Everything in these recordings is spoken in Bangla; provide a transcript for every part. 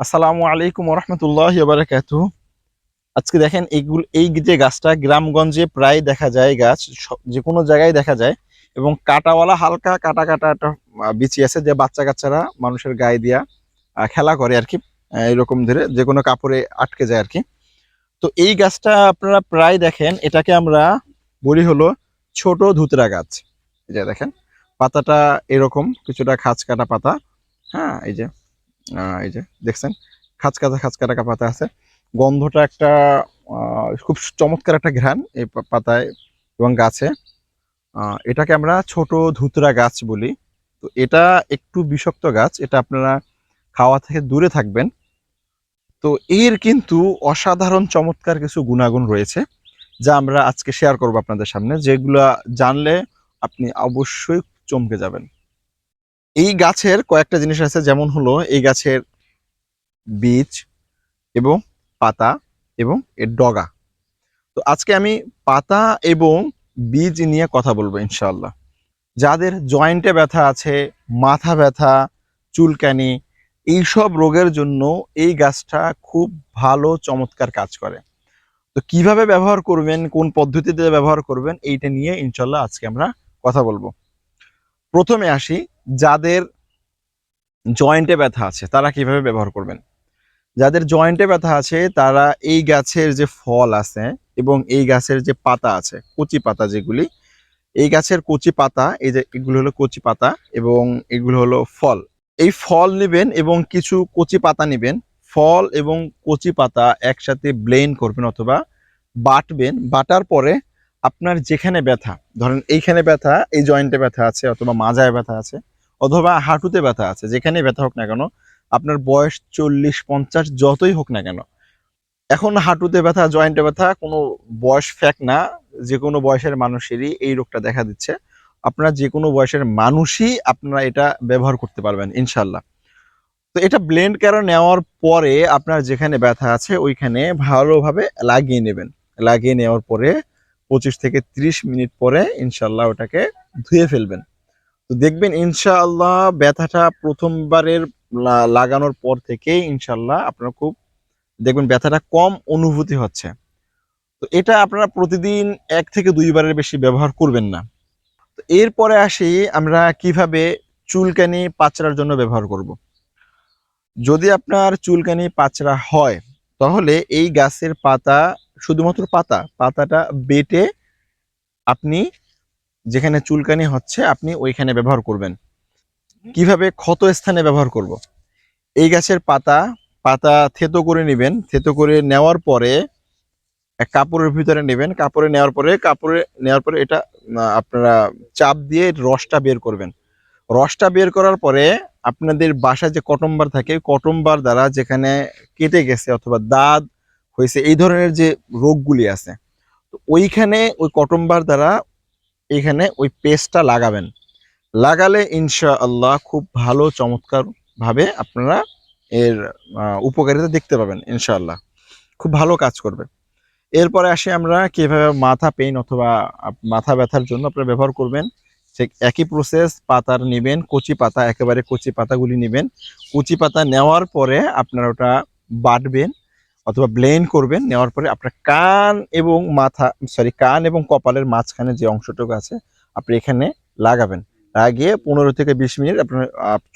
আসসালামু আলাইকুম রহমতুল্লাহ বারাকাতু আজকে দেখেন এইগুলো এই যে গাছটা গ্রামগঞ্জে প্রায় দেখা যায় গাছ যে কোনো জায়গায় দেখা যায় এবং কাটাওয়ালা হালকা কাটা কাটা একটা বিচি আছে যে বাচ্চা কাচ্চারা মানুষের গায়ে দিয়া খেলা করে আর কি এরকম ধরে যে কোনো কাপড়ে আটকে যায় আর কি। তো এই গাছটা আপনারা প্রায় দেখেন, এটাকে আমরা বলি হলো ছোট ধুতরা গাছ। এই যে দেখেন, পাতাটা এরকম, কিছুটা খাঁচ কাটা পাতা। হ্যাঁ এই যে। এই যে, দেখছেন? খাঁচ কাটা খাঁচ কাটা পাতা আছে। গন্ধটা একটা খুব চমৎকার একটা ঘ্রাণ এই পাতায় এবং গাছে। এটাকে আমরা ছোট ধুতরা গাছ বলি। তো এটা একটু বিষাক্ত গাছ, এটা আপনারা খাওয়া থেকে দূরে থাকবেন। তো এর কিন্তু অসাধারণ চমৎকার কিছু গুণাগুণ রয়েছে, যা আমরা আজকে শেয়ার করব আপনাদের সামনে, যেগুলা জানলে আপনি অবশ্যই চমকে যাবেন। এই গাছের কয়েকটা জিনিস আছে, যেমন হলো এই গাছের বীজ এবং পাতা এবং এর ডগা। তো আজকে আমি পাতা এবং বীজ নিয়ে কথা বলব ইনশাল্লাহ যাদের জয়েন্টে ব্যথা আছে, মাথা ব্যথা, চুলকানি, এইসব রোগের জন্য এই গাছটা খুব ভালো, চমৎকার কাজ করে। তো কীভাবে ব্যবহার করবেন, কোন পদ্ধতিতে ব্যবহার করবেন, এইটা নিয়ে ইনশাল্লাহ আজকে আমরা কথা বলব। প্রথমে আসি যাদের জয়েন্টে ব্যথা আছে, তারা কীভাবে ব্যবহার করবেন? যাদের জয়েন্টে ব্যথা আছে, তারা এই গাছের যে ফল আছে এবং এই গাছের যে পাতা আছে, কচি পাতা যেগুলি, এই গাছের কচি পাতা, এই যে এগুলো হলো কচি পাতা এবং এগুলো হলো ফল। এই ফল নেবেন এবং কিছু কচি পাতা নেবেন। ফল এবং কচি পাতা একসাথে ব্লেন্ড করবেন অথবা বাটবেন। বাটার পরে আপনার যেখানে ব্যথা, ধরেন এইখানে ব্যথা, এই জয়েন্টে ব্যথা আছে অথবা মাজায় ব্যথা আছে অথবা হাঁটুতে ব্যথা আছে যেখানে ব্যথা হোক না কেন, আপনার বয়স চল্লিশ পঞ্চাশ যতই হোক না কেন। এখন হাঁটুতে ব্যথা, জয়েন্টে ব্যথা, কোনো বয়স ফ্যাক না, যে কোনো বয়সের মানুষেরই এই রোগটা দেখা দিচ্ছে। আপনারা যে কোনো বয়সের মানুষই আপনারা এটা ব্যবহার করতে পারবেন ইনশাল্লাহ তো এটা ব্লেন্ড করে নেওয়ার পরে আপনার যেখানে ব্যথা আছে, ওইখানে ভালোভাবে লাগিয়ে নেবেন। লাগিয়ে নেওয়ার পরে পঁচিশ থেকে ত্রিশ মিনিট পরে ইনশাল্লাহ ওটাকে ধুয়ে ফেলবেন। তো দেখবেন ইনশাআল্লাহ ব্যথাটা প্রথমবারের লাগানোর পর থেকে ইনশাল্লাহ আপনার খুব, দেখবেন ব্যথাটা কম অনুভূতি হচ্ছে তো এটা আপনারা প্রতিদিন এক থেকে দুইবারের বেশি ব্যবহার করবেন না তো এরপরে আসি আমরা কীভাবে চুলকানি পাচড়ার জন্য ব্যবহার করব। যদি আপনার চুলকানি পাচড়া হয়, তাহলে এই গাছের পাতা, শুধুমাত্র পাতা, পাতাটা বেটে আপনি যেখানে চুলকানি হচ্ছে, আপনি ওইখানে ব্যবহার করবেন। কীভাবে ক্ষত স্থানে ব্যবহার করব। এই গাছের পাতা পাতা থেতো করে নেবেন। থেতো করে নেওয়ার পরে এক কাপড়ের ভিতরে নেবেন। কাপড়ে নেওয়ার পরে, কাপড়ে নেওয়ার পরে এটা আপনারা চাপ দিয়ে রসটা বের করবেন। রসটা বের করার পরে আপনাদের বাসায় যে কটম্বার থাকে কটম্বার দ্বারা যেখানে কেটে গেছে অথবা দাঁত হয়েছে, এই ধরনের যে রোগগুলি আছে, তো ওইখানে ওই কটম্বার দ্বারা এইখানে ওই পেস্টটা লাগাবেন। লাগালে ইনশা আল্লাহ খুব ভালো চমৎকার ভাবে আপনারা এর উপকারিতা দেখতে পাবেন, ইনশাআল্লাহ। খুব ভালো কাজ করবে। এরপরে আসি আমরা কীভাবে মাথা পেইন অথবা মাথা ব্যথার জন্য আপনারা ব্যবহার করবেন। সে একই প্রসেস পাতার নেবেন, কচি পাতা, একেবারে কচি পাতাগুলি নেবেন। কচি পাতা নেওয়ার পরে আপনারা ওটা বাটবেন। অথবা ব্লেন করবেন, নেওয়ার পরে আপনার কান এবং মাথা সরি কান এবং কপালের মাঝখানে যে অংশটুকু আছে, আপনি এখানে লাগাবেন। লাগিয়ে পনেরো থেকে বিশ মিনিট আপনার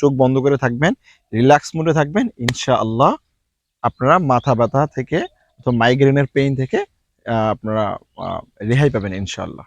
চোখ বন্ধ করে থাকবেন রিল্যাক্স মুডে থাকবেন, ইনশাআল্লাহ আপনারা মাথা ব্যথা থেকে অথবা মাইগ্রেনের পেইন থেকে আপনারা রেহাই পাবেন, ইনশাআল্লাহ।